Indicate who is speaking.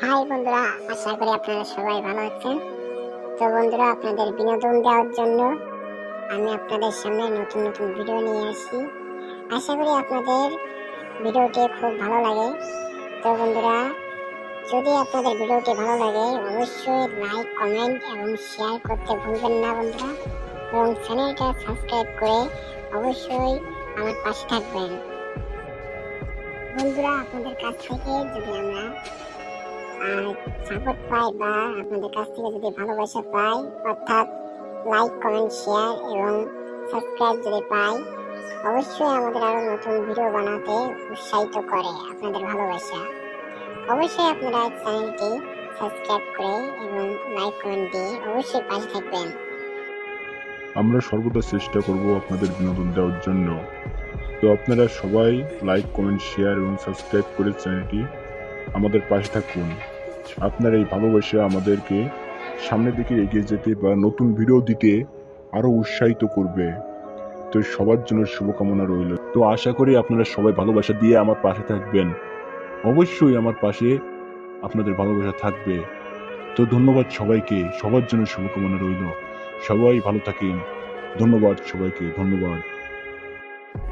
Speaker 1: High বন্ধুরা, আশা করি আপনারা সবাই ভালো আছেন। তো বন্ধুরা, আপনাদের বিনোদন দেওয়ার জন্য আমি আপনাদের সামনে নতুন নতুন ভিডিও নিয়ে আসি আশা করি আপনাদের ভিডিওটি খুব ভালো লাগে। তো বন্ধুরা, যদি আপনাদের ভিডিওটি ভালো লাগে, অবশ্যই লাইক, কমেন্ট এবং শেয়ার করতে ভুলবেন না বন্ধুরা। এবং চ্যানেলটা সাবস্ক্রাইব করে অবশ্যই আমার পাশে থাকবেন। বন্ধুরা, আপনাদের কাছ থেকে যদি আমরা সাপোর্ট পাই বা আপনাদের কাছ থেকে যদি ভালোবাসা পাই, অর্থাৎ লাইক কমেন্ট শেয়ার এবং সাবস্ক্রাইব যদি পাই, অবশ্যই আমাদের আরও নতুন ভিডিও বানাতে উৎসাহিত করে আপনাদের ভালোবাসা। অবশ্যই আপনারা চ্যানেলটি সাবস্ক্রাইব করে এবং লাইক কমেন্ট দিয়ে অবশ্যই পাশে থাকবেন।
Speaker 2: আমরা সর্বদা চেষ্টা করব আপনাদের বিনোদন দেওয়ার জন্য। তো আপনারা সবাই লাইক কমেন্ট শেয়ার এবং সাবস্ক্রাইব করে চ্যানেলটি আমাদের পাশে থাকুন। আপনার এই ভালোবাসা আমাদেরকে সামনের দিকে এগিয়ে যেতে বা নতুন ভিডিও দিতে আরও উৎসাহিত করবে। তো সবার জন্য শুভকামনা রইল। তো আশা করি আপনারা সবাই ভালোবাসা দিয়ে আমার পাশে থাকবেন। অবশ্যই আমার পাশে আপনাদের ভালোবাসা থাকবে। তো ধন্যবাদ সবাইকে। সবার জন্য শুভকামনা রইল। সবাই ভালো থাকেন। ধন্যবাদ সবাইকে। ধন্যবাদ।